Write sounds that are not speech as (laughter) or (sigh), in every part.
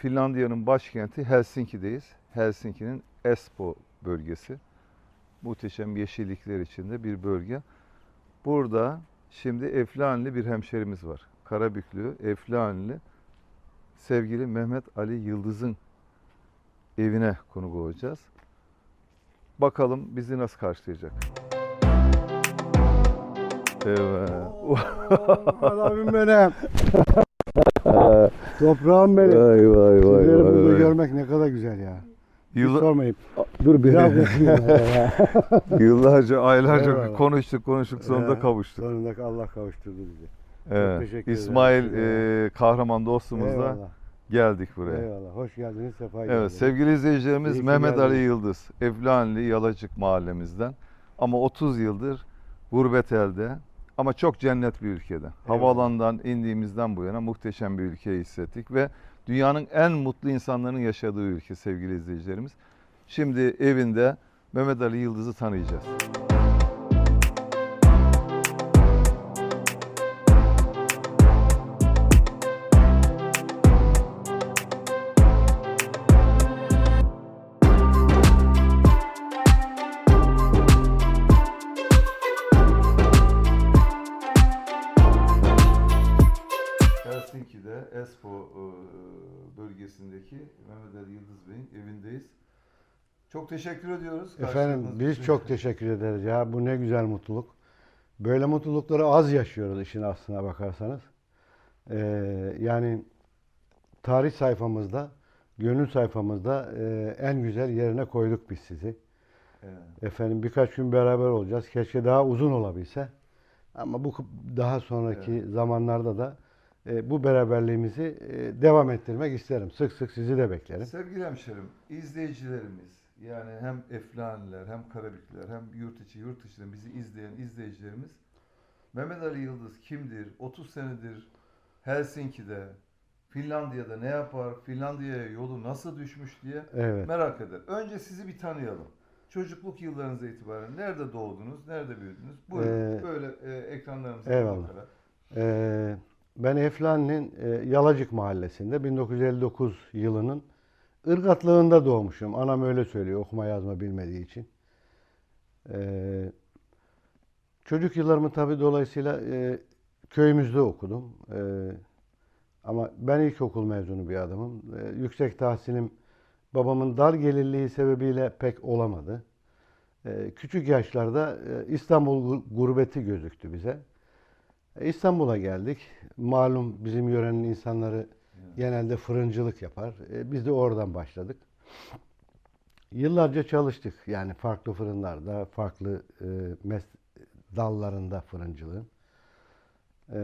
Finlandiya'nın başkenti Helsinki'deyiz. Helsinki'nin Espoo bölgesi. Muhteşem yeşillikler içinde bir bölge. Burada şimdi Eflanili bir hemşerimiz var. Karabüklü, Eflanili. Sevgili Mehmet Ali Yıldız'ın evine konuk olacağız. Bakalım bizi nasıl karşılayacak. Evet. Adamım benim. Toprağım benim. Vay vay vay Sizleri vay. burada vay. görmek ne kadar güzel ya. Hiç Yılla- sormayın. Dur bir daha (laughs) Yıllarca, aylarca Eyvallah. konuştuk, konuştuk sonunda Ee, kavuştuk. Sonunda Allah kavuşturdu bizi. Evet. teşekkür ederim. İsmail e, kahraman dostumuzla Eyvallah. geldik buraya. Eyvallah. Hoş geldiniz. Sefa Evet, geldiniz. sevgili izleyicilerimiz İyi ki Mehmet Ali geldiniz. Yıldız, Eflanili Yalacık mahallemizden. Ama 30 yıldır gurbet elde ama çok cennet bir ülkede. Havaalanından indiğimizden bu yana muhteşem bir ülkeyi hissettik ve dünyanın en mutlu insanların yaşadığı ülke sevgili izleyicilerimiz. Şimdi evinde Mehmet Ali Yıldız'ı tanıyacağız. Helsinki'de Espoo e, bölgesindeki Mehmet Ali Yıldız Bey'in evindeyiz. Çok teşekkür ediyoruz. Efendim biz çok teşekkür ederiz ya. Bu ne güzel mutluluk. Böyle mutlulukları az yaşıyoruz işin aslına bakarsanız. Ee, yani tarih sayfamızda, gönül sayfamızda e, en güzel yerine koyduk biz sizi. Evet. Efendim birkaç gün beraber olacağız. Keşke daha uzun olabilse. Ama bu daha sonraki zamanlarda da bu beraberliğimizi e, devam ettirmek isterim. Sık sık sizi de beklerim. Sevgili hemşerim, izleyicilerimiz yani hem Eflaniler hem Karabükler hem yurt içi yurt dışından bizi izleyen izleyicilerimiz Mehmet Ali Yıldız kimdir? 30 senedir Helsinki'de, Finlandiya'da ne yapar? Finlandiya'ya yolu nasıl düşmüş diye Evet. merak eder. Önce sizi bir tanıyalım. Çocukluk yıllarınıza itibaren nerede doğdunuz, nerede büyüdünüz? Buyurun Ee, böyle e, ekranlarımıza eyvallah. bakarak. Ee, ben Eflani'nin e, Yalacık mahallesinde 1959 yılının ırgatlığında doğmuşum. Anam öyle söylüyor okuma yazma bilmediği için. Ee, çocuk yıllarımı tabii dolayısıyla e, köyümüzde okudum. Ama ben ilkokul mezunu bir adamım. Yüksek tahsilim babamın dar gelirliği sebebiyle pek olamadı. Küçük yaşlarda e, İstanbul gur- gurbeti gözüktü bize. E, İstanbul'a geldik. Malum bizim yörenin insanları genelde fırıncılık yapar. E, Biz de oradan başladık. Yıllarca çalıştık. Yani farklı fırınlarda, farklı e, mes- dallarında fırıncılığın. E,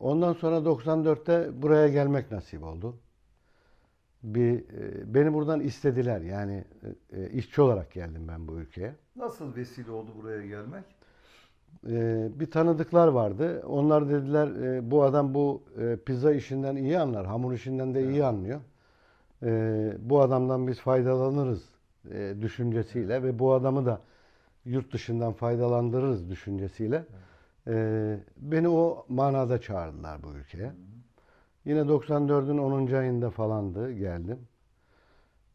Ondan sonra 94'te buraya gelmek nasip oldu. Bir e, beni buradan istediler. Yani e, işçi olarak geldim ben bu ülkeye. Nasıl vesile oldu buraya gelmek? Ee, bir tanıdıklar vardı. Onlar dediler e, bu adam bu e, pizza işinden iyi anlar, hamur işinden de iyi anlıyor. Ee, bu adamdan biz faydalanırız e, düşüncesiyle ve bu adamı da yurt dışından faydalandırırız düşüncesiyle e, beni o manada çağırdılar bu ülkeye. Yine 94'ün 10. ayında falandı geldim.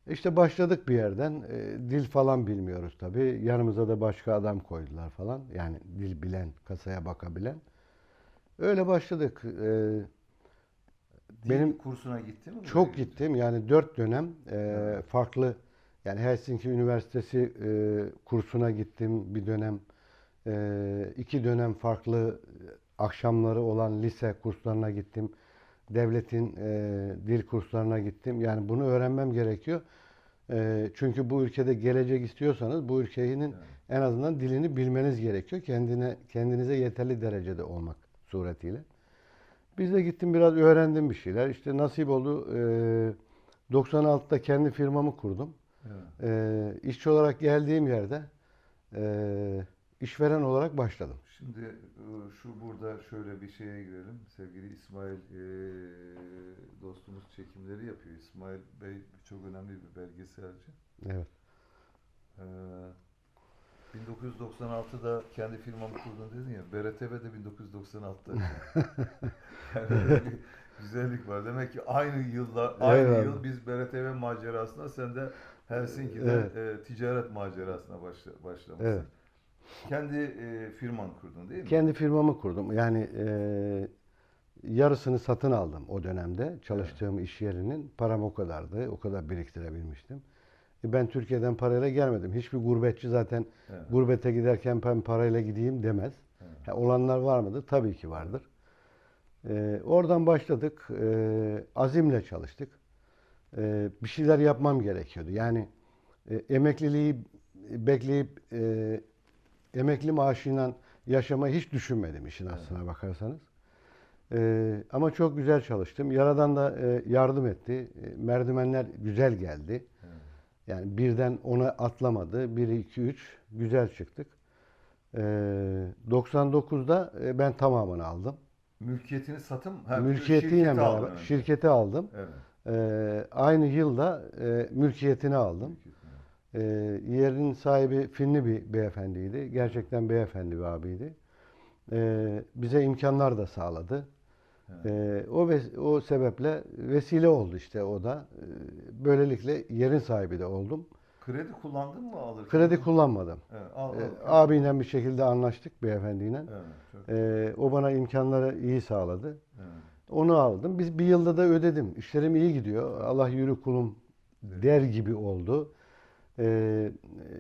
İşte başladık bir yerden. E, dil falan bilmiyoruz tabii. Yanımıza da başka adam koydular falan. Yani dil bilen, kasaya bakabilen. Öyle başladık. E, Dil Benim kursuna gitti mi? çok gelince? gittim. Yani dört dönem e, Evet. farklı yani Helsinki Üniversitesi e, kursuna gittim bir dönem. E, iki dönem farklı akşamları olan lise kurslarına gittim. Devletin e, dil kurslarına gittim. Yani bunu öğrenmem gerekiyor. E, çünkü bu ülkede gelecek istiyorsanız bu ülkenin Evet. en azından dilini bilmeniz gerekiyor. Kendine kendinize yeterli derecede olmak suretiyle. Biz de gittim biraz öğrendim bir şeyler. İşte nasip oldu. E, 96'da kendi firmamı kurdum. Evet. E, işçi olarak geldiğim yerde e, işveren olarak başladım. Şimdi e, şu burada şöyle bir şeye girelim. Sevgili İsmail e, dostumuz çekimleri yapıyor. İsmail Bey çok önemli bir belgeselci. Evet. E, 1996'da kendi firmamı kurdun dedin ya. BRTV de 1996'da. (laughs) yani güzellik var. Demek ki aynı yılda, aynı Eyvallah. yıl biz BRTV macerasına sen de Helsinki'de Evet. e, ticaret macerasına başla, başlamışsın. Evet. Kendi e, firman kurdun değil mi? Kendi firmamı kurdum. Yani e, yarısını satın aldım o dönemde. Çalıştığım iş yerinin param o kadardı. O kadar biriktirebilmiştim. E, ben Türkiye'den parayla gelmedim. Hiçbir gurbetçi zaten Evet. gurbete giderken ben parayla gideyim demez. Evet. Ha, olanlar var mıdır? Tabii ki vardır. E, oradan başladık. E, azimle çalıştık. E, bir şeyler yapmam gerekiyordu. Yani e, emekliliği bekleyip e, emekli maaşıyla yaşamayı hiç düşünmedim işin aslına bakarsanız. E, ama çok güzel çalıştım. Yaradan da e, yardım etti. E, merdivenler güzel geldi. Evet. Yani birden ona atlamadı. 1, 2, 3 güzel çıktık. E, 99'da e, ben tamamını aldım. Mülkiyetini satım, ha, Mülkiyetiyle beraber şirketi aldım. Evet. E, aynı yılda e, mülkiyetini aldım. Mülkiyetini. E, yerin sahibi Finli bir beyefendiydi. Gerçekten beyefendi bir abiydi. E, bize imkanlar da sağladı. E, o ve, o sebeple vesile oldu işte o da. E, böylelikle yerin sahibi de oldum. Kredi kullandın mı alırken? Kredi kullanmadım. Evet, al, E, al. abiyle bir şekilde anlaştık beyefendiyle. Evet, o bana imkanları iyi sağladı. evet. Onu aldım. Biz bir yılda da ödedim. İşlerim iyi gidiyor. Allah yürü kulum der gibi oldu. Ee,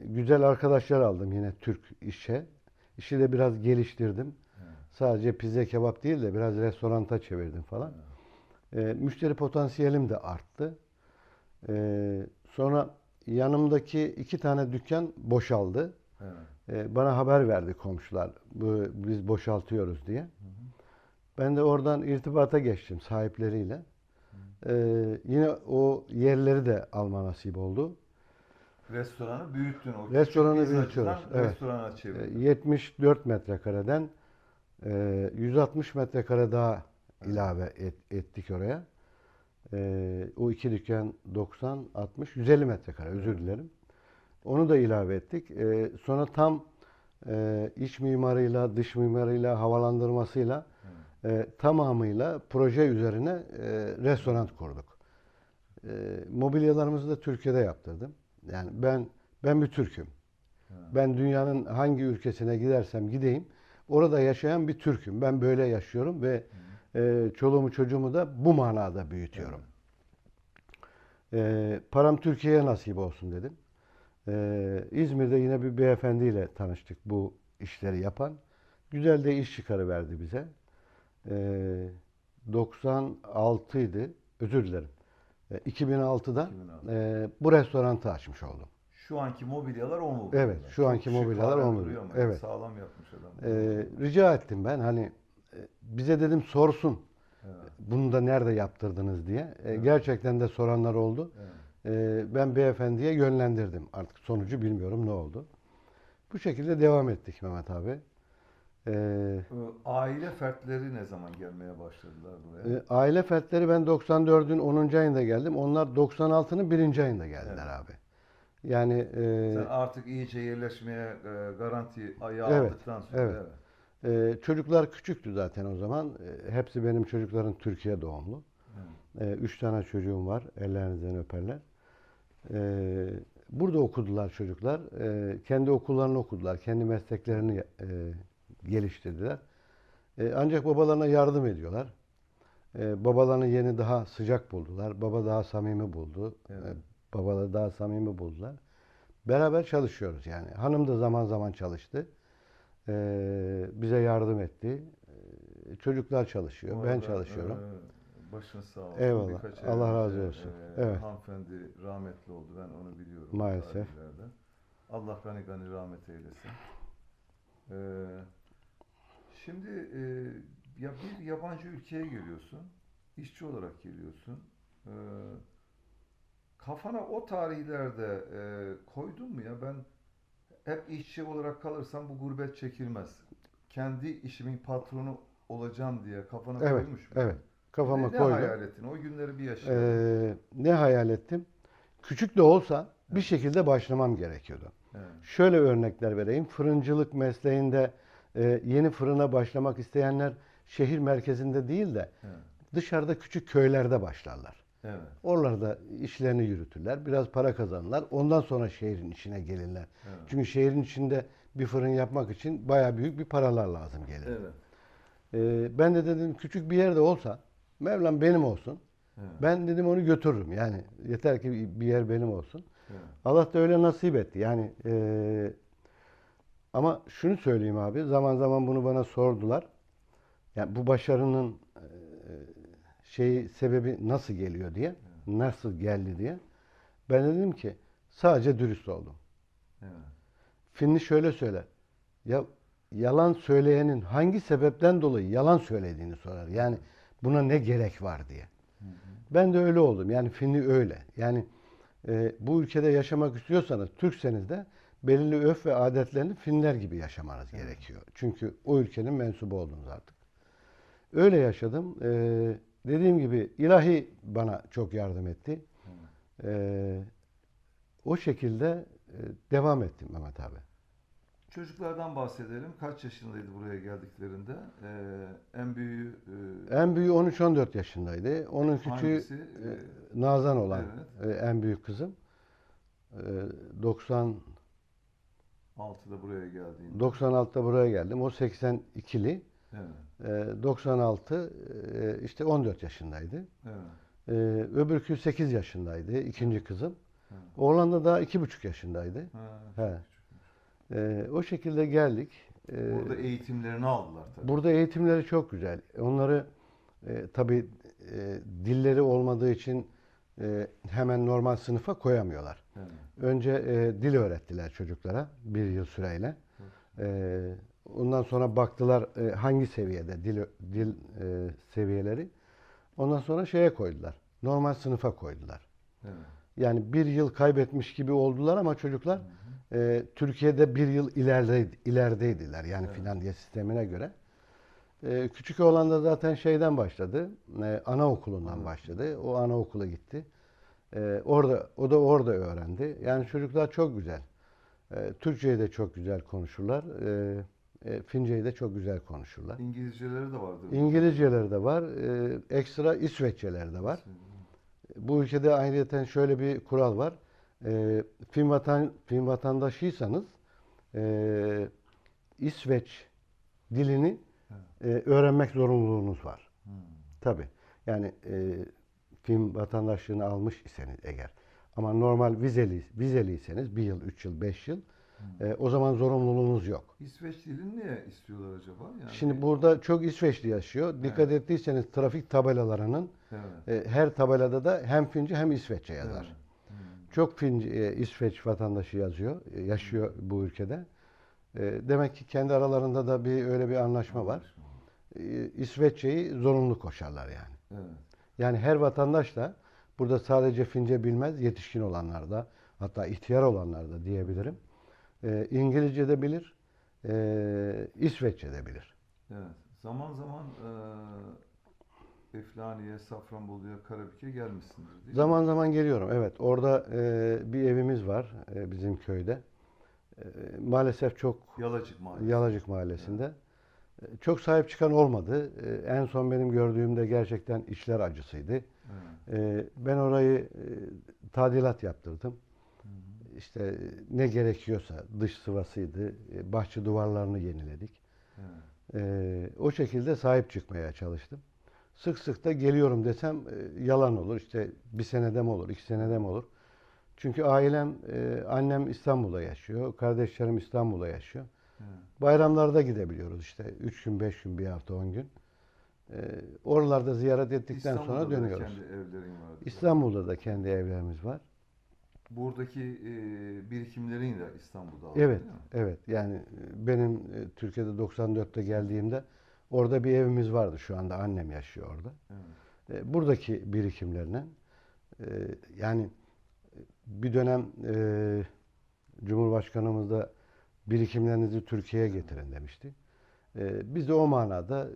güzel arkadaşlar aldım yine Türk işe. İşi de biraz geliştirdim. Evet. Sadece pizza kebap değil de biraz restoranta çevirdim falan. Ee, müşteri potansiyelim de arttı. Ee, sonra yanımdaki iki tane dükkan boşaldı. Evet. Ee, bana haber verdi komşular. Bu, biz boşaltıyoruz diye. Ben de oradan irtibata geçtim sahipleriyle. Ee, yine o yerleri de alma nasip oldu. Restoranı büyüttün. O Restoranı büyütüyoruz, evet. Restorana çevirdin. 74 metrekareden e, 160 metrekare daha ilave et- ettik oraya. Ee, o iki dükkan 90, 60, 150 metrekare özür dilerim. Onu da ilave ettik. Sonra tam e, iç mimarıyla, dış mimarıyla, havalandırmasıyla e, tamamıyla proje üzerine e, restoran kurduk. E, mobilyalarımızı da Türkiye'de yaptırdım. Yani ben ben bir Türk'üm. Ben dünyanın hangi ülkesine gidersem gideyim orada yaşayan bir Türk'üm. Ben böyle yaşıyorum ve e, çoluğumu çocuğumu da bu manada büyütüyorum. E, param Türkiye'ye nasip olsun dedim. E, İzmir'de yine bir beyefendiyle tanıştık bu işleri yapan. Güzel de iş çıkarıverdi bize. E, 96 idi. Özür dilerim. E, 2006'da 2006. e, bu restoranı açmış oldum. Şu anki mobilyalar o mobilyalar. Evet, şu anki şık mobilyalar o ama Evet. Sağlam yapmış adam. Ee, rica ettim ben hani e, bize dedim sorsun Evet, bunu da nerede yaptırdınız diye. E, Evet. Gerçekten de soranlar oldu. evet. E, ben beyefendiye yönlendirdim. Artık sonucu bilmiyorum ne oldu. Bu şekilde devam ettik Mehmet abi. E, Ee, Aile fertleri ne zaman gelmeye başladılar buraya? e, aile fertleri ben 94'ün 10. ayında geldim. Onlar 96'nın 1. ayında geldiler abi. Yani e, Sen artık iyice yerleşmeye e, garanti ayağı Evet, aldıktan sonra. evet. evet. e, çocuklar küçüktü zaten o zaman. E, hepsi benim çocukların Türkiye doğumlu. Evet. Ee, üç tane çocuğum var. Ellerinizden öperler. Ee, burada okudular çocuklar. Ee, kendi okullarını okudular. Kendi mesleklerini e, geliştirdiler. Ee, ancak babalarına yardım ediyorlar. Ee, babalarını yeni daha sıcak buldular. Baba daha samimi buldu. Evet. Ee, babaları daha samimi buldular. Beraber çalışıyoruz yani. Hanım da zaman zaman çalıştı. Ee, bize yardım etti. Ee, çocuklar çalışıyor. Bu ben arada, çalışıyorum. e, başınız sağ olsun. Eyvallah. Birkaç Allah razı olsun. e, Evet. Hanımefendi rahmetli oldu. Ben onu biliyorum. Maalesef. Allah gani gani rahmet eylesin. E, şimdi e, ya bir yabancı ülkeye geliyorsun. işçi olarak geliyorsun. E, kafana o tarihlerde e, koydun mu ya ben hep işçi olarak kalırsam bu gurbet çekilmez. Kendi işimin patronu olacağım diye kafana Evet, koymuş muydun? evet. Kafama ne, ne koydum. hayal ettin? O günleri bir yaşayalım. Ee, ne hayal ettim? Küçük de olsa Bir şekilde başlamam gerekiyordu. Evet. Şöyle örnekler vereyim. Fırıncılık mesleğinde e, yeni fırına başlamak isteyenler şehir merkezinde değil de Evet. dışarıda küçük köylerde başlarlar. Evet. Oralarda işlerini yürütürler. Biraz para kazanırlar. Ondan sonra şehrin içine gelirler. Evet. Çünkü şehrin içinde bir fırın yapmak için bayağı büyük bir paralar lazım gelir. Evet. Ee, ben de dedim küçük bir yerde olsa Mevlam benim olsun. Evet. Ben dedim onu götürürüm. Yani yeter ki bir yer benim olsun. Evet. Allah da öyle nasip etti. Yani eee, ama şunu söyleyeyim abi. Zaman zaman bunu bana sordular. Yani bu başarının eee şeyi sebebi nasıl geliyor diye. Nasıl geldi diye. Ben dedim ki sadece dürüst oldum. Evet. Finli şöyle söyler. Ya yalan söyleyenin hangi sebepten dolayı yalan söylediğini sorar. Yani buna ne gerek var diye. Ben de öyle oldum. Yani Finli öyle. Yani e, bu ülkede yaşamak istiyorsanız, Türkseniz de belirli öf ve adetlerini Finler gibi yaşamanız gerekiyor. Çünkü o ülkenin mensubu oldunuz artık. Öyle yaşadım. E, dediğim gibi ilahi bana çok yardım etti. E, o şekilde e, devam ettim Mehmet abi. Çocuklardan bahsedelim. Kaç yaşındaydı buraya geldiklerinde? Ee, en büyüğü e, En büyüğü 13-14 yaşındaydı. Onun küçüğü hangisi? e, Ee, Nazan olan e, en büyük kızım. E, 90 6'da buraya geldiğinde. 96'da buraya geldim. O 82'li. Evet. E, 96 e, işte 14 yaşındaydı. Evet. E, öbürkü 8 yaşındaydı. ikinci kızım. Evet. Oğlan da daha 2,5 yaşındaydı. Ha, He. çok küçük. E, o şekilde geldik. E, Burada eğitimlerini aldılar tabii. Burada eğitimleri çok güzel. Onları e, tabii e, dilleri olmadığı için e, hemen normal sınıfa koyamıyorlar. Evet. Önce e, dil öğrettiler çocuklara bir yıl süreyle. E, ondan sonra baktılar e, hangi seviyede dil dil e, seviyeleri. Ondan sonra şeye koydular. Normal sınıfa koydular. Evet. Yani bir yıl kaybetmiş gibi oldular ama çocuklar e, Türkiye'de bir yıl ileride, ilerideydiler. Yani Evet. Finlandiya sistemine göre. E, küçük oğlan da zaten şeyden başladı. E, anaokulundan Evet. başladı. O anaokula gitti. E, orada o da orada öğrendi. Yani çocuklar çok güzel. E, Türkçeyi de çok güzel konuşurlar. E, e, Finceyi de çok güzel konuşurlar. İngilizceleri de vardır. İngilizceleri de var. E, ekstra İsveççeleri de var. Bu ülkede ayrıyeten şöyle bir kural var. Ee, Fin, vatan, Fin vatandaşıysanız e, İsveç dilini e, öğrenmek zorunluluğunuz var. Hmm. Tabi. Yani e, Fin vatandaşlığını almış iseniz eğer. Ama normal vizeli, vizeliyseniz bir yıl, üç yıl, beş yıl e, o zaman zorunluluğunuz yok. İsveç dilini niye istiyorlar acaba? Yani Şimdi burada çok İsveçli yaşıyor. Dikkat ettiyseniz trafik tabelalarının Evet. e, her tabelada da hem Fince hem İsveççe yazar. Evet. Hmm. Çok Fince, e, İsveç vatandaşı yazıyor, e, yaşıyor bu ülkede. E, demek ki kendi aralarında da bir öyle bir anlaşma var. E, İsveççeyi zorunlu koşarlar yani. Evet. Yani her vatandaş da burada sadece Fince bilmez, yetişkin olanlar da hatta ihtiyar olanlar da diyebilirim. E, İngilizce de bilir, İsveççe de bilir. Evet. Zaman zaman e, Eflaniye, Safranbolu'ya, Karabük'e gelmişsindir değil mi? Zaman zaman geliyorum. Evet, orada e, bir evimiz var e, bizim köyde. E, maalesef çok Yalacık Mahallesi. Yalacık Mahallesi'nde. E, Çok sahip çıkan olmadı. E, En son benim gördüğümde gerçekten işler acısıydı. Evet. Ben orayı e, tadilat yaptırdım. İşte e, ne gerekiyorsa dış sıvasıydı, e, bahçe duvarlarını yeniledik. Evet. O şekilde sahip çıkmaya çalıştım. Sık sık da geliyorum desem yalan olur. İşte bir senede mi olur, iki senede mi olur? Çünkü ailem, e, annem İstanbul'da yaşıyor, kardeşlerim İstanbul'da yaşıyor. Evet. Bayramlarda gidebiliyoruz işte. Üç gün, beş gün, bir hafta, on gün. Ee, oralarda ziyaret ettikten İstanbul'da sonra da dönüyoruz. kendi evlerin vardı. İstanbul'da da kendi evlerimiz var. Buradaki e, birikimlerin de İstanbul'da aldın Evet, evet. Yani e, benim e, Türkiye'de 94'te geldiğimde orada bir evimiz vardı. Şu anda annem yaşıyor orada. Evet. E, buradaki birikimlerine e, yani e, bir dönem e, Cumhurbaşkanımız da birikimlerinizi Türkiye'ye getirin demişti. E, biz de o manada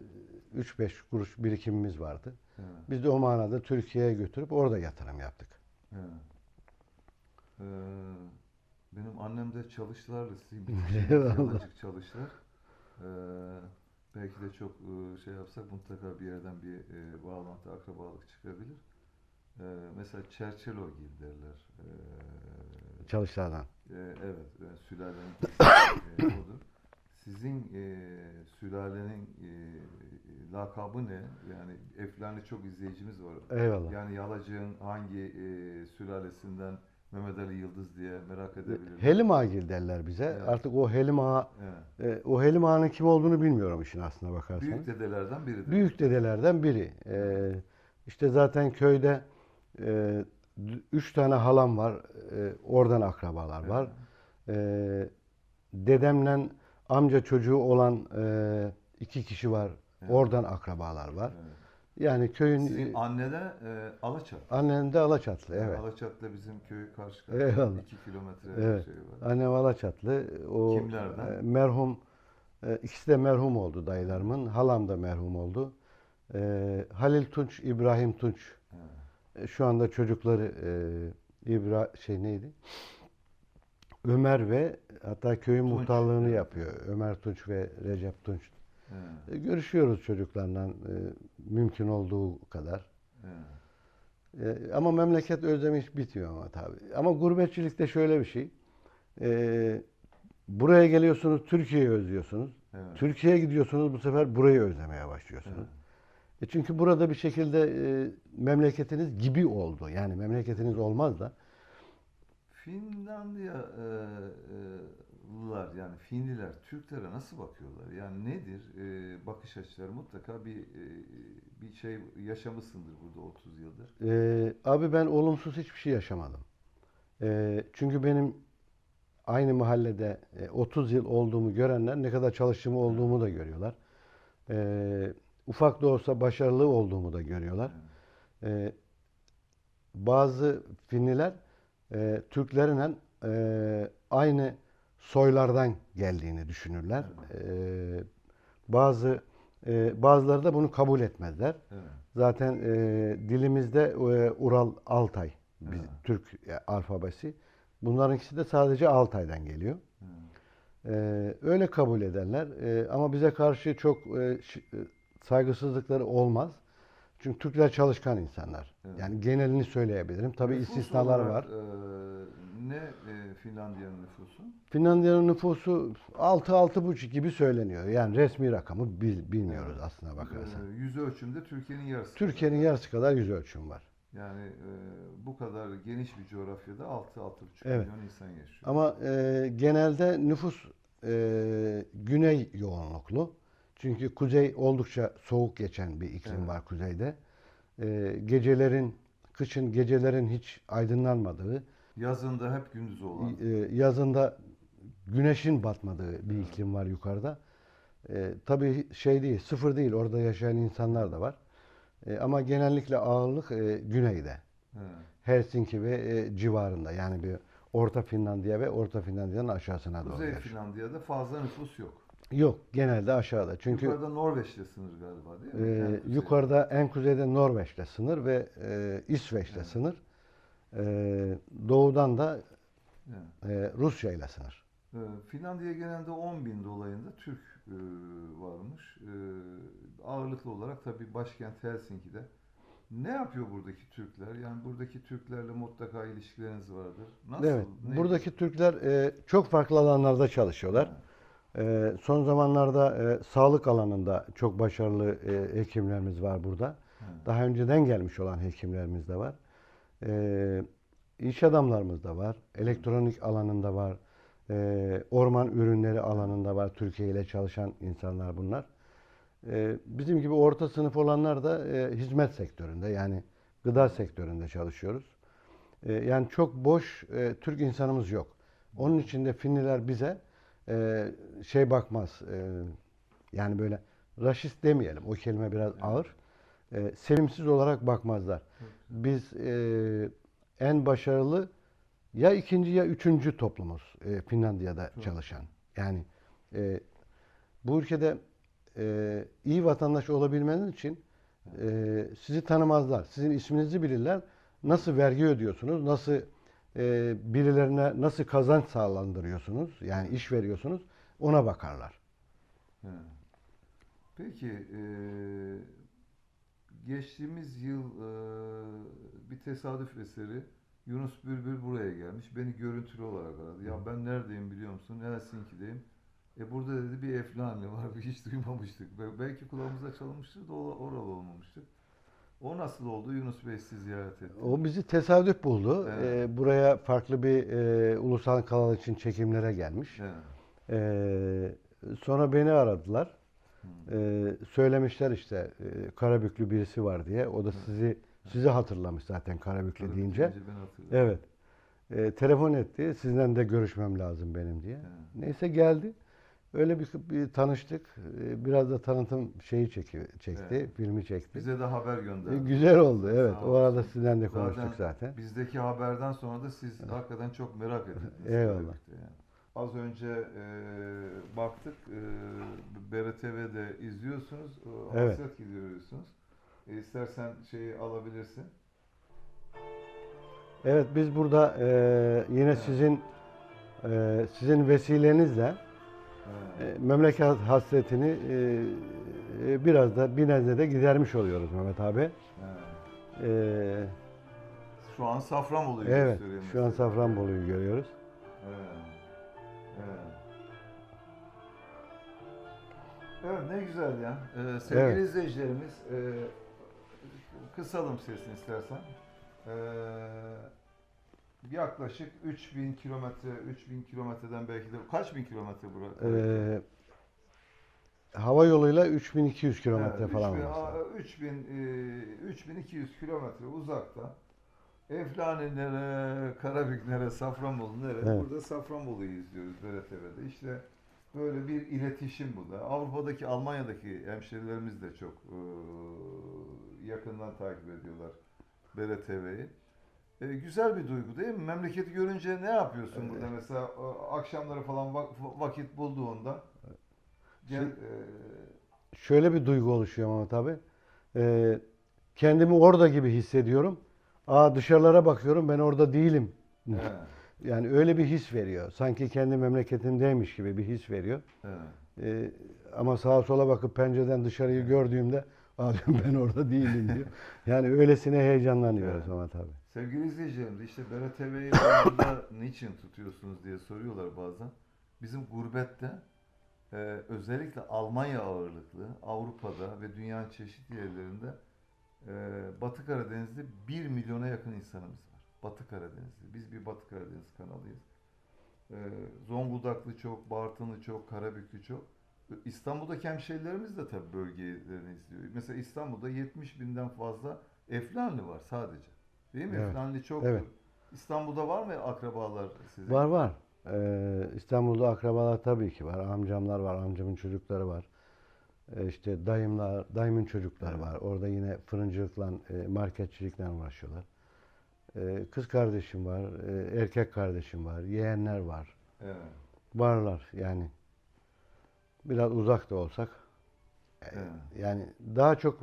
3-5 kuruş birikimimiz vardı. Evet. Biz de o manada Türkiye'ye götürüp orada yatırım yaptık. Evet. Ee, benim annem de çalıştılar da sizin (laughs) yalacık çalıştılar. Ee, belki de çok e, şey yapsak mutlaka bir yerden bir e, bağlantı, akrabalık çıkabilir. Ee, mesela Çerçelogil derler. Ee, Çalışlardan. e, evet, e, sülalenin e, odur. Sizin e, sülalenin e, lakabı ne? Yani Eflani çok izleyicimiz var. Eyvallah. Yani Yalacık'ın hangi e, sülalesinden Mehmet Ali Yıldız diye merak edebilirler. Helim Agil derler bize. Evet. Artık o Helim Ağa, Evet. e, o Helim Ağa'nın kim olduğunu bilmiyorum işin aslına bakarsan. Büyük dedelerden biridir. Büyük dedelerden biri. Ee, işte zaten köyde e, üç tane halam var. E, oradan akrabalar var. Ee, dedemle amca çocuğu olan e, iki kişi var. Evet. Oradan akrabalar var. Evet. Yani köyün Sizin anne de e, Alaçat. annem de Alaçatlı. Evet. Alaçat'la bizim köy karşı karşıya. Eyvallah. 2 kilometre Evet. şey var. Annem Alaçatlı. O Kimlerden? e, merhum e, ikisi de merhum oldu dayılarımın. Halam da merhum oldu. E, Halil Tunç, İbrahim Tunç. E, Şu anda çocukları e, İbra şey neydi? Ömer ve hatta köyün Tunç, muhtarlığını yapıyor. Ömer Tunç ve Recep Tunç. Evet. E, görüşüyoruz çocuklarla e, mümkün olduğu kadar. E, ama memleket özlemi hiç bitmiyor ama tabii. Ama gurbetçilikte şöyle bir şey. E, buraya geliyorsunuz, Türkiye'yi özlüyorsunuz. Evet. Türkiye'ye gidiyorsunuz, bu sefer burayı özlemeye başlıyorsunuz. Evet. E çünkü burada bir şekilde e, memleketiniz gibi oldu. Yani memleketiniz olmaz da. Finlandiyalılar yani Finliler Türklere nasıl bakıyorlar? Yani nedir e, bakış açıları? Mutlaka bir e, bir şey yaşamışsındır burada 30 yıldır. Ee, abi ben olumsuz hiçbir şey yaşamadım. Ee, çünkü benim aynı mahallede e, 30 yıl olduğumu görenler ne kadar çalıştığımı olduğumu da görüyorlar. Ee, ufak da olsa başarılı olduğumu da görüyorlar. Ee, bazı Finliler e, Türklerle e, aynı soylardan geldiğini düşünürler. Ee, bazı e, bazıları da bunu kabul etmezler. Evet. Zaten e, dilimizde e, Ural Altay biz- Evet. Türk e, alfabesi. Bunların ikisi de sadece Altay'dan geliyor. Evet. E, öyle kabul ederler. E, ama bize karşı çok e, e, saygısızlıkları olmaz. Çünkü Türkler çalışkan insanlar. Evet. Yani genelini söyleyebilirim. Nüfus istisnalar olarak, var. e, ne e, Finlandiya'nın nüfusu? Finlandiya'nın nüfusu 6-6,5 gibi söyleniyor. Yani resmi rakamı bil- bilmiyoruz Evet. aslına bakarsan. E, yüz ölçümde Türkiye'nin yarısı. Türkiye'nin yarısı kadar yüz ölçüm var. Yani e, bu kadar geniş bir coğrafyada 6-6,5 Evet. milyon insan yaşıyor. Ama e, genelde nüfus e, güney yoğunluklu. Çünkü kuzey oldukça soğuk geçen bir iklim Evet. var kuzeyde. E, gecelerin, kışın gecelerin hiç aydınlanmadığı, Yazında hep gündüz olan. e, yazında güneşin batmadığı bir iklim var yukarıda. E, tabii şey değil, sıfır değil. Orada yaşayan insanlar da var. E, ama genellikle ağırlık e, güneyde. Evet. Helsinki ve e, civarında. Yani bir Orta Finlandiya ve Orta Finlandiya'nın aşağısına doğru. Kuzey. Finlandiya'da fazla nüfus yok. Yok, genelde aşağıda. Çünkü Yukarıda Norveç'le sınır galiba değil mi? e, En kuzey. yukarıda en kuzeyde Norveç'le sınır ve e, İsveç'le Evet. sınır. E, doğudan da Evet. e, Rusya ile sınır. Ee, Finlandiya genelde 10 bin dolayında Türk e, varmış. E, ağırlıklı olarak tabii başkent Helsinki'de. Ne yapıyor buradaki Türkler? Yani buradaki Türklerle mutlaka ilişkileriniz vardır. Nasıl? Evet. Ne- Buradaki Türkler e, çok farklı alanlarda çalışıyorlar. E, son zamanlarda e, sağlık alanında çok başarılı e, hekimlerimiz var burada. Daha önceden gelmiş olan hekimlerimiz de var. Ee, iş adamlarımız da var. Elektronik alanında var. Ee, orman ürünleri alanında var. Türkiye ile çalışan insanlar bunlar. Ee, bizim gibi orta sınıf olanlar da e, hizmet sektöründe yani gıda sektöründe çalışıyoruz. Ee, yani çok boş e, Türk insanımız yok. Onun için de Finliler bize e, şey bakmaz. e, yani böyle raşist demeyelim. O kelime biraz ağır. E, sevimsiz olarak bakmazlar. Biz e, en başarılı ya ikinci ya üçüncü toplumuz e, Finlandiya'da çalışan. Yani e, bu ülkede e, iyi vatandaş olabilmeniz için e, sizi tanımazlar. Sizin isminizi bilirler. Nasıl vergi ödüyorsunuz, nasıl e, birilerine nasıl kazanç sağlandırıyorsunuz, yani iş veriyorsunuz, ona bakarlar. He. Peki e, geçtiğimiz yıl e, bir tesadüf eseri Yunus Bülbül buraya gelmiş. Beni görüntülü olarak aradı. Ya ben neredeyim biliyor musun? Helsinki'deyim. E burada dedi bir Eflani var. Hiç duymamıştık. Be- Belki kulağımıza çalınmıştır da oralı olmamıştık. O nasıl oldu? Yunus Bey sizi ziyaret etti. O bizi tesadüf buldu. Evet. E, buraya farklı bir e, ulusal kanal için çekimlere gelmiş. He. E, sonra beni aradılar. E, söylemişler işte e, Karabüklü birisi var diye. O da sizi sizi hatırlamış zaten Karabüklü Tabii, deyince. ben. Evet. E, telefon etti. Sizden de görüşmem lazım benim diye. He. Neyse geldi. Öyle bir, bir tanıştık. E, biraz da tanıtım şeyi çeki, çekti. Evet. filmi çekti. Bize de haber gönderdi. güzel oldu. Evet. O arada sizden de konuştuk zaten. Bizdeki haberden sonra da siz hakikaten çok merak ettiniz. (laughs) Eyvallah. Yani. Az önce e, baktık e, BRTV'de izliyorsunuz. E, Evet. Hasret gidiyorsunuz. E, istersen şeyi alabilirsin. Evet biz burada e, yine sizin e, sizin vesilenizle E, e, memleket hasretini e, e, biraz da bir nebze gidermiş oluyoruz Mehmet abi. e, E, şu an Safranbolu'yu evet gösteriyor şu an mesela. Safranbolu'yu görüyoruz. Evet. Evet. Evet ne güzel ya. Ee, sevgili Evet. izleyicilerimiz e, kısalım sesini istersen. Ee, yaklaşık 3000 kilometre, 3000 kilometreden belki de kaç bin kilometre burası? E, hava yoluyla 3200 kilometre Evet, falan 3000, olması lazım. a- 3000, e, 3200 kilometre uzakta. Eflani nere, Karabük nere, Safranbolu nere? Evet. Burada Safranbolu'yu izliyoruz BRTV'de. İşte böyle bir iletişim bu da. Avrupa'daki, Almanya'daki hemşerilerimiz de çok e, yakından takip ediyorlar BRTV'yi. E, güzel bir duygu değil mi? Memleketi görünce ne yapıyorsun burada mesela e, akşamları falan vak- vakit bulduğunda? Gel, Şimdi- e, Şöyle bir duygu oluşuyor Mehmet abi. E, kendimi orada gibi hissediyorum. Aa dışarılara bakıyorum ben orada değilim. he, (laughs) Yani öyle bir his veriyor. Sanki kendi memleketimdeymiş gibi bir his veriyor. he. Ee, ama sağa sola bakıp pencereden dışarıyı gördüğümde "Aa," ben orada değilim diyor. (laughs) Yani öylesine heyecanlanıyoruz Evet. Mehmet abi. Sevgili izleyicilerimiz işte BRTV'yi burada (coughs) niçin tutuyorsunuz diye soruyorlar bazen. Bizim gurbette e, özellikle Almanya ağırlıklı Avrupa'da ve dünyanın çeşitli yerlerinde e, Batı Karadeniz'de 1 milyona yakın insanımız var. Batı Karadeniz'de. Biz bir Batı Karadeniz kanalıyız. E, Zonguldaklı çok, Bartınlı çok, Karabüklü çok. İstanbul'daki hemşehrilerimiz de tabii bölgelerini izliyor. Mesela İstanbul'da 70 binden fazla Eflanlı var sadece. Değil mi? Evet. Eflanlı çok. Evet. İstanbul'da var mı akrabalar sizin? Var var. Ee, İstanbul'da akrabalar tabii ki var. Amcamlar var, amcamın çocukları var. Ee, işte dayımlar, dayımın çocukları Evet. var. Orada yine fırıncılıkla, e, marketçilikle uğraşıyorlar. Ee, kız kardeşim var, e, erkek kardeşim var, yeğenler var. Evet. Varlar yani. Biraz uzak da olsak. Evet. Yani daha çok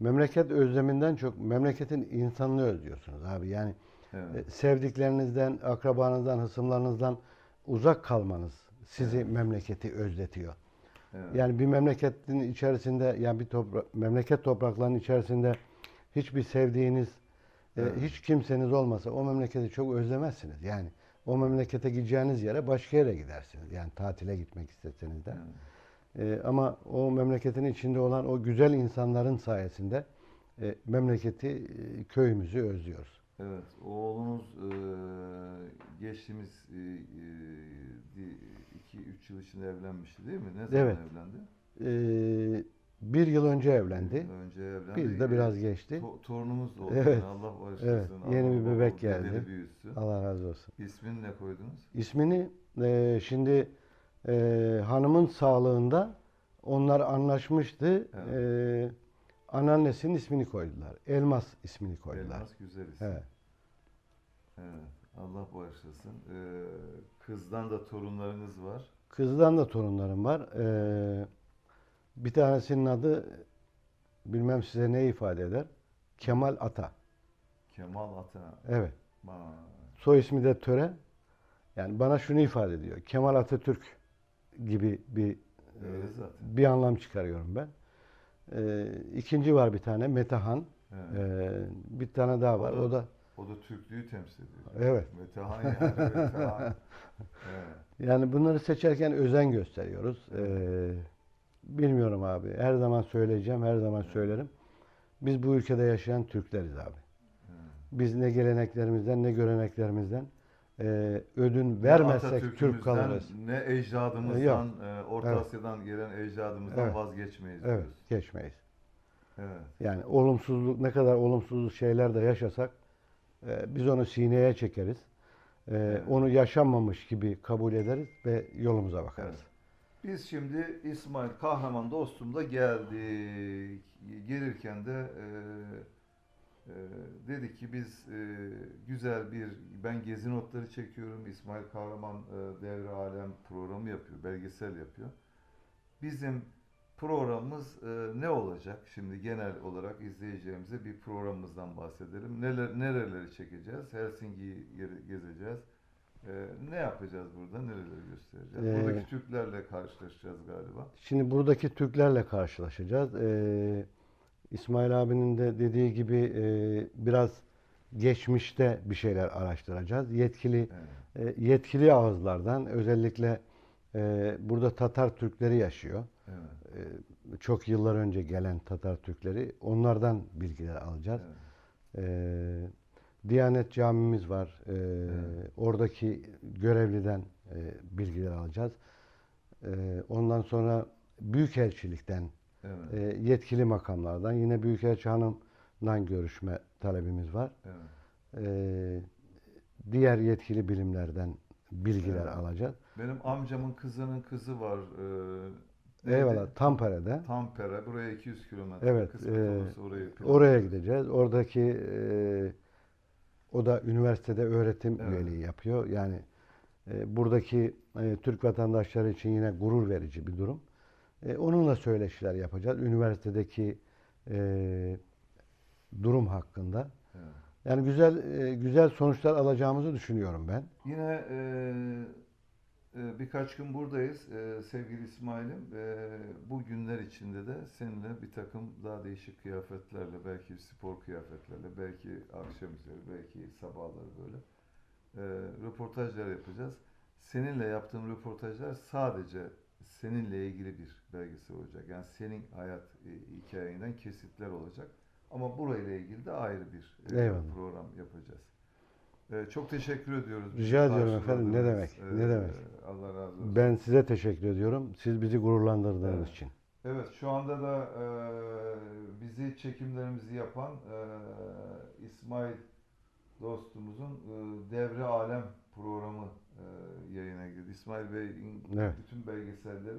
memleket özleminden çok memleketin insanını özlüyorsunuz abi. Yani Evet. e, sevdiklerinizden, akrabanızdan, hısımlarınızdan uzak kalmanız sizi Evet. memleketi özletiyor. evet. Yani bir memleketin içerisinde, yani bir topra- memleket topraklarının içerisinde hiçbir sevdiğiniz, e, Evet. hiç kimseniz olmasa o memleketi çok özlemezsiniz. Yani o memlekete gideceğiniz yere başka yere gidersiniz. Yani tatile gitmek isteseniz de. Evet. E, ama o memleketin içinde olan o güzel insanların sayesinde e, memleketi, e, köyümüzü özlüyoruz. Evet, oğlunuz e, geçtiğimiz 2-3 yıl içinde evlenmişti değil mi? Ne zaman Evet. evlendi? E, bir yıl önce evlendi. Önce evlendi. Bir de biraz geçti. To- torunumuz oldu. Evet. Allah bağışlasın. Evet, Allah yeni bir baba bebek geldi. Allah razı olsun. İsmini ne koydunuz? İsmini e, şimdi e, hanımın sağlığında onlar anlaşmıştı. E, anneannesinin ismini koydular. Elmas ismini koydular. Elmas güzel isim. Evet. Evet, Allah bağışlasın. Ee, kızdan da torunlarınız var. Kızdan da torunlarım var. E, bir tanesinin adı bilmem size ne ifade eder. Kemal Ata. Kemal Ata. Evet. Ma- soy ismi de Töre. Yani bana şunu ifade ediyor. Kemal Atatürk gibi bir Öyle zaten. bir anlam çıkarıyorum ben. Ee, ikinci var bir tane Metehan. Evet. Ee, bir tane daha var. O da- O da O da Türklüğü temsil ediyor. evet. Metehan yani. Metehan. (laughs) Evet. Yani bunları seçerken özen gösteriyoruz. Ee, bilmiyorum abi. Her zaman söyleyeceğim, her zaman söylerim. Biz bu ülkede yaşayan Türkleriz abi. Biz ne geleneklerimizden ne göreneklerimizden e, ödün vermezsek Türk kalırız. Ne ecdadımızdan, Yok. e, Orta Evet. Asya'dan gelen ecdadımızdan Evet. vazgeçmeyiz Evet, diyoruz. geçmeyiz. Evet. Yani olumsuzluk ne kadar olumsuz şeyler de yaşasak e, biz onu sineye çekeriz. E, Evet. Onu yaşanmamış gibi kabul ederiz ve yolumuza bakarız. Evet. Biz şimdi İsmail Kahraman dostumla geldik. Gelirken de e, e, dedik ki biz e, güzel bir, ben gezi notları çekiyorum. İsmail Kahraman e, Devre Alem programı yapıyor, belgesel yapıyor. Bizim programımız e, ne olacak? Şimdi genel olarak izleyeceğimize bir programımızdan bahsedelim. Neler, nereleri çekeceğiz? Helsinki'yi gezeceğiz. Ee, ne yapacağız burada? Nereleri göstereceğiz? Ee, Buradaki Türklerle karşılaşacağız galiba. Şimdi buradaki Türklerle karşılaşacağız. Ee, İsmail abinin de dediği gibi e, biraz geçmişte bir şeyler araştıracağız. Yetkili Evet. e, yetkili ağızlardan özellikle e, burada Tatar Türkleri yaşıyor. Evet. E, çok yıllar önce gelen Tatar Türkleri onlardan bilgiler alacağız. evet. E, Diyanet camimiz var. E, Oradaki görevliden e, bilgiler alacağız. E, ondan sonra Büyükelçilikten Evet. e, yetkili makamlardan yine Büyükelçi Hanım'dan görüşme talebimiz var. evet. E, diğer yetkili bilimlerden bilgiler Evet. alacağız. Benim amcamın kızının kızı var. Neydi? Eyvallah Tampere'de. Tampere. Buraya 200 kilometre. Evet, Kısmet e, planlıyoruz. Oraya gideceğiz. Oradaki e, o da üniversitede öğretim Evet. üyeliği yapıyor. Yani e, buradaki e, Türk vatandaşları için yine gurur verici bir durum. E, onunla söyleşiler yapacağız. Üniversitedeki e, durum hakkında. Evet. Yani güzel e, güzel sonuçlar alacağımızı düşünüyorum ben. Yine e, e, birkaç gün buradayız e, sevgili İsmail'im. E, bu günler içinde de seninle bir takım daha değişik kıyafetlerle, belki spor kıyafetlerle, belki akşam üzeri, belki sabahları böyle e, röportajlar yapacağız. Seninle yaptığım röportajlar sadece seninle ilgili bir belgesel olacak. Yani senin hayat e, hikayenden kesitler olacak. Ama burayla ilgili de ayrı bir e, Eyvallah. program yapacağız. E, çok teşekkür ediyoruz. Rica ediyorum efendim, ne demek, ne demek. Allah razı olsun. Ben size teşekkür ediyorum. Siz bizi gururlandırdığınız Evet. için. Evet, şu anda da e, bizi çekimlerimizi yapan e, İsmail dostumuzun e, Devre Alem programı e, yayına girdi. İsmail Bey'in Evet. bütün belgeselleri